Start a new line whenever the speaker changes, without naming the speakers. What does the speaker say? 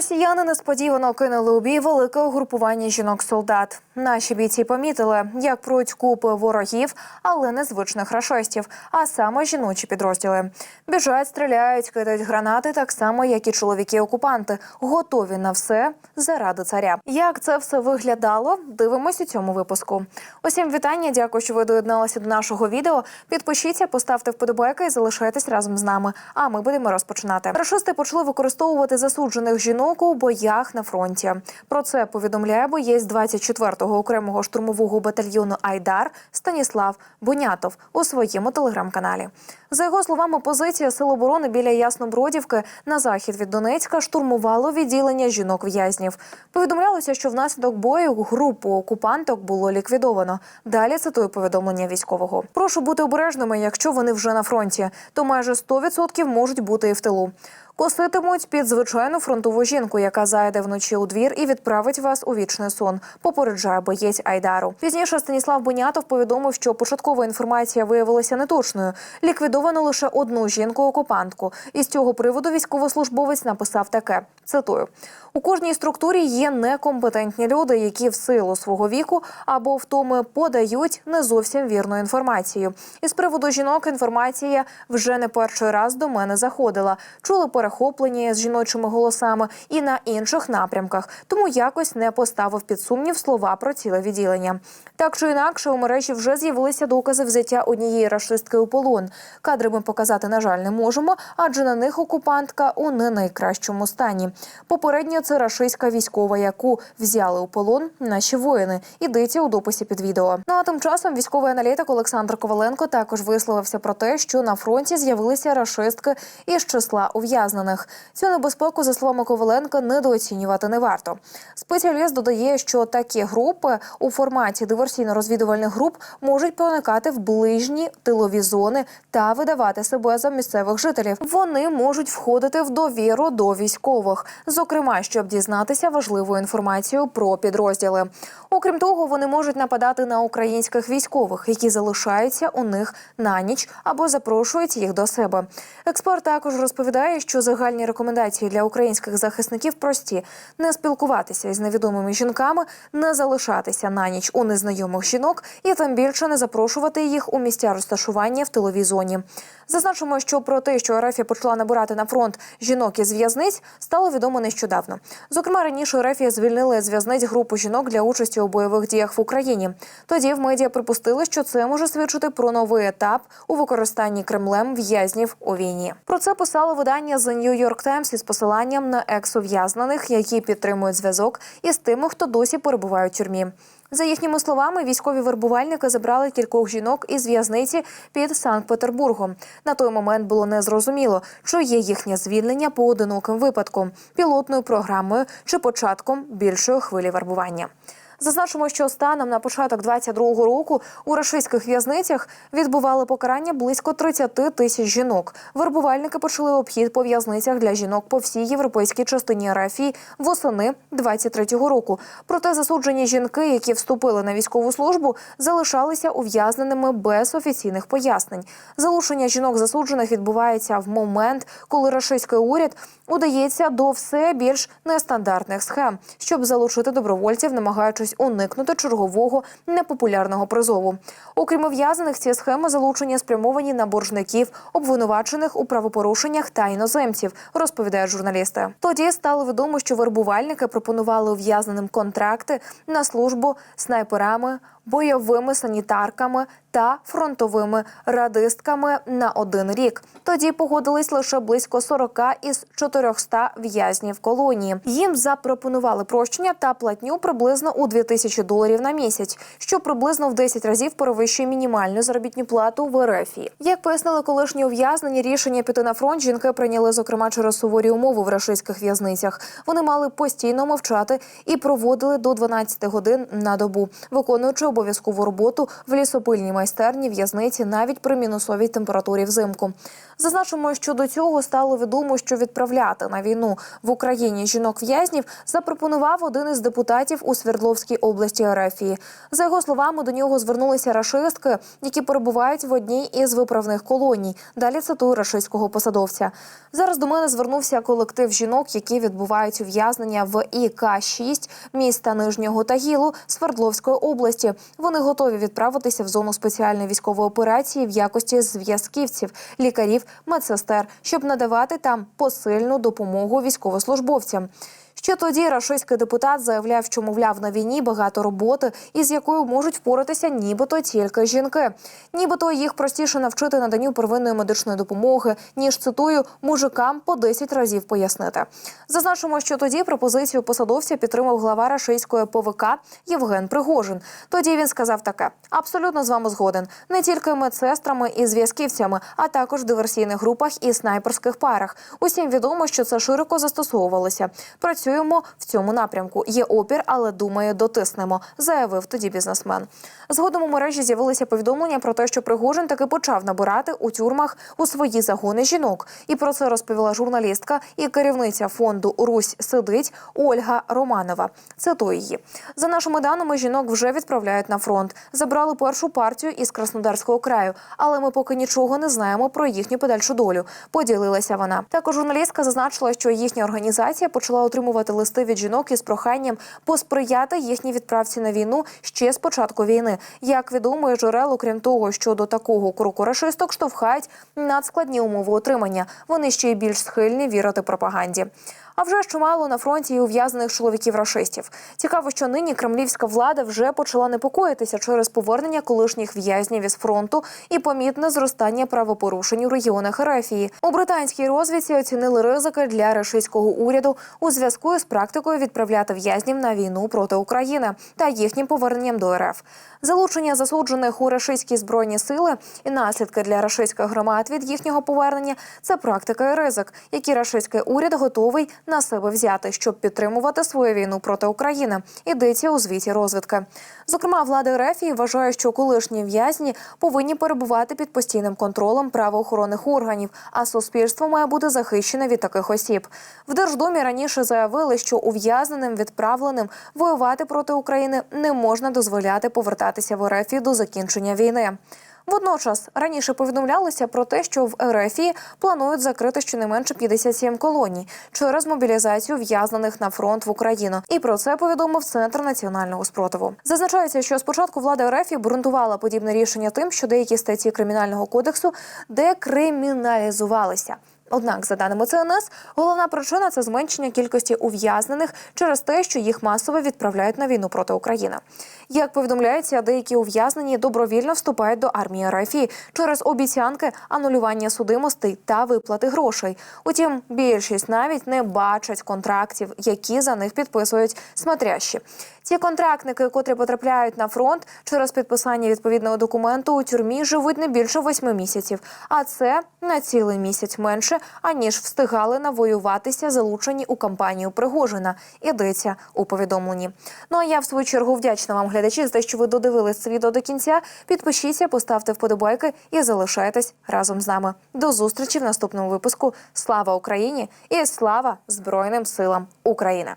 Росіяни несподівано кинули у бій велике угрупування жінок-солдат. Наші бійці помітили, як пруть купи ворогів, але не звичних рашистів, а саме жіночі підрозділи. Біжать, стріляють, кидають гранати, так само, як і чоловіки-окупанти, готові на все заради царя. Як це все виглядало? Дивимось у цьому випуску. Усім вітання. Дякую, що ви доєдналися до нашого відео. Підпишіться, поставте вподобайки і залишайтесь разом з нами. А ми будемо розпочинати. Рашисти почали використовувати засуджених жінок у боях на фронті. Про це повідомляє боєць 24-го окремого штурмового батальйону Айдар Станіслав Бунятов у своєму телеграм-каналі. За його словами, позиція Сил оборони біля Яснобродівки на захід від Донецька штурмувало відділення жінок-в'язнів. Повідомлялося, що внаслідок бою групу окупанток було ліквідовано. Далі цитую повідомлення військового. Прошу бути обережними, якщо вони вже на фронті, то майже 100% можуть бути і в тилу. Коситимуть під звичайну фронтову жінку, яка зайде вночі у двір і відправить вас у вічний сон. Попереджає боєць Айдару. Пізніше Станіслав Бунятов повідомив, що початкова інформація виявилася неточною. Ліквідовано лише одну жінку-окупантку. І з цього приводу військовослужбовець написав таке: цитую. У кожній структурі є некомпетентні люди, які в силу свого віку або втоми подають не зовсім вірну інформацію. І з приводу жінок інформація вже не перший раз до мене заходила. Чули перехоплення з жіночими голосами і на інших напрямках, тому якось не поставив під сумнів слова про ціле відділення. Так чи інакше, у мережі вже з'явилися докази взяття однієї рашистки у полон. Кадри ми показати, на жаль, не можемо, адже на них окупантка у не найкращому стані. Попередньо це рашистська військова, яку взяли у полон наші воїни. Йдеться у дописі під відео. Ну а тим часом військовий аналітик Олександр Коваленко також висловився про те, що на фронті з'явилися рашистки із числа ув'язнених. Цю небезпеку, за словами Коваленка, недооцінювати не варто. Спеціаліст додає, що такі групи у форматі диверсійно-розвідувальних груп можуть проникати в ближні тилові зони та видавати себе за місцевих жителів. Вони можуть входити в довіру до військових, зокрема, щоб дізнатися важливу інформацію про підрозділи. Окрім того, вони можуть нападати на українських військових, які залишаються у них на ніч або запрошують їх до себе. Експерт також розповідає, що загальні рекомендації для українських захисників прості: не спілкуватися із невідомими жінками, не залишатися на ніч у незнайомих жінок і тим більше не запрошувати їх у місця розташування в тиловій зоні. Зазначимо, що про те, що Ерефія почала набирати на фронт жінок із в'язниць, стало відомо нещодавно. Зокрема, раніше Ерефія звільнили з в'язниць групу жінок для участі у бойових діях в Україні. Тоді в медіа припустили, що це може свідчити про новий етап у використанні Кремлем в'язнів у війні. Про це писало видання The New York Times із посиланням на екс-ув'язнених, які підтримують зв'язок із тими, хто досі перебуває у тюрмі. За їхніми словами, військові вербувальники забрали кількох жінок із в'язниці під Санкт-Петербургом. На той момент було незрозуміло, чи є їхнє звільнення поодиноким випадком, пілотною програмою чи початком більшої хвилі вербування. Зазначимо, що станом на початок 22-го року у рашистських в'язницях відбували покарання близько 30 тисяч жінок. Вербувальники почали обхід по в'язницях для жінок по всій європейській частині РФІ восени 23-го року. Проте засуджені жінки, які вступили на військову службу, залишалися ув'язненими без офіційних пояснень. Залучення жінок засуджених відбувається в момент, коли рашистський уряд удається до все більш нестандартних схем, щоб залучити добровольців, намагаючись уникнути чергового непопулярного призову. Окрім ув'язнених, ці схеми залучення спрямовані на боржників, обвинувачених у правопорушеннях та іноземців, розповідають журналісти. Тоді стало відомо, що вербувальники пропонували ув'язненим контракти на службу снайперами. Бойовими санітарками та фронтовими радистками на один рік. Тоді погодились лише близько 40 із 400 в'язнів колонії. Їм запропонували прощення та платню приблизно у 2000 доларів на місяць, що приблизно в 10 разів перевищує мінімальну заробітну плату в РФ. Як пояснили колишні ув'язнені, рішення піти на фронт жінки прийняли зокрема через суворі умови в рашистських в'язницях. Вони мали постійно мовчати і проводили до 12 годин на добу, виконуючи обов'язки обов'язкову роботу в лісопильній майстерні в'язниці навіть при мінусовій температурі взимку. Зазначимо, що до цього стало відомо, що відправляти на війну в Україні жінок-в'язнів запропонував один із депутатів у Свердловській області Ерефії. За його словами, до нього звернулися рашистки, які перебувають в одній із виправних колоній. Далі цитую рашистського посадовця. Зараз до мене звернувся колектив жінок, які відбувають ув'язнення в ІК 6 міста Нижнього Тагілу Свердловської області. Вони готові відправитися в зону спеціальної військової операції в якості зв'язківців, лікарів, медсестер, щоб надавати там посильну допомогу військовослужбовцям. Ще тоді рашистський депутат заявляв, що мовляв на війні багато роботи, із якою можуть впоратися нібито тільки жінки. Нібито їх простіше навчити наданню первинної медичної допомоги, ніж цитую мужикам по 10 разів пояснити. Зазначимо, що тоді пропозицію посадовця підтримав глава рашистської ПВК Євген Пригожин. Тоді він сказав таке: абсолютно з вами згоден. Не тільки медсестрами і зв'язківцями, а також в диверсійних групах і снайперських парах. Усім відомо, що це широко застосовувалося. Працюємо в цьому напрямку. Є опір, але думаю, дотиснемо, заявив тоді бізнесмен. Згодом у мережі з'явилися повідомлення про те, що Пригожин таки почав набирати у тюрмах у свої загони жінок. І про це розповіла журналістка і керівниця фонду Русь сидить Ольга Романова. Цитую її за нашими даними. Жінок вже відправляють на фронт. Забрали першу партію із Краснодарського краю, але ми поки нічого не знаємо про їхню подальшу долю. Поділилася вона. Також журналістка зазначила, що їхня організація почала отримувати листи від жінок із проханням посприяти їхній відправці на війну ще з початку війни. Як відомо, джерел, окрім того, що до такого кроку рашисток штовхають надскладні умови отримання. Вони ще й більш схильні вірити пропаганді. А вже ж чимало на фронті і ув'язнених чоловіків рашистів. Цікаво, що нині кремлівська влада вже почала непокоїтися через повернення колишніх в'язнів із фронту і помітне зростання правопорушень у регіонах Ерефії. У британській розвідці оцінили ризики для рашистського уряду у зв'язку з практикою відправляти в'язнів на війну проти України та їхнім поверненням до РФ. Залучення засуджених у рашистські збройні сили і наслідки для рашистських громад від їхнього повернення це практика і ризик, які рашистський уряд готовий на себе взяти, щоб підтримувати свою війну проти України. Йдеться у звіті розвідки. Зокрема, влада РФ вважає, що колишні в'язні повинні перебувати під постійним контролем правоохоронних органів, а суспільство має бути захищене від таких осіб. В Держдумі раніше заявили, що ув'язненим відправленим воювати проти України не можна дозволяти повертатися в РФ до закінчення війни. Водночас раніше повідомлялося про те, що в РФІ планують закрити щонайменше 57 колоній через мобілізацію в'язнених на фронт в Україну. І про це повідомив центр національного спротиву. Зазначається, що спочатку влада РФ обґрунтувала подібне рішення тим, що деякі статті кримінального кодексу декриміналізувалися. Однак, за даними ЦНС, головна причина це зменшення кількості ув'язнених через те, що їх масово відправляють на війну проти України. Як повідомляється, деякі ув'язнені добровільно вступають до армії РФ через обіцянки анулювання судимостей та виплати грошей. Утім, більшість навіть не бачать контрактів, які за них підписують смотрящі. Ті контрактники, котрі потрапляють на фронт через підписання відповідного документу у тюрмі, живуть не більше восьми місяців, а це на цілий місяць менше аніж встигали навоюватися, залучені у кампанію Пригожина. Ідеться у повідомленні. Ну а я в свою чергу вдячна вам, глядачі, за те, що ви додивились це відео до кінця. Підпишіться, поставте вподобайки і залишайтесь разом з нами. До зустрічі в наступному випуску. Слава Україні і слава Збройним силам України!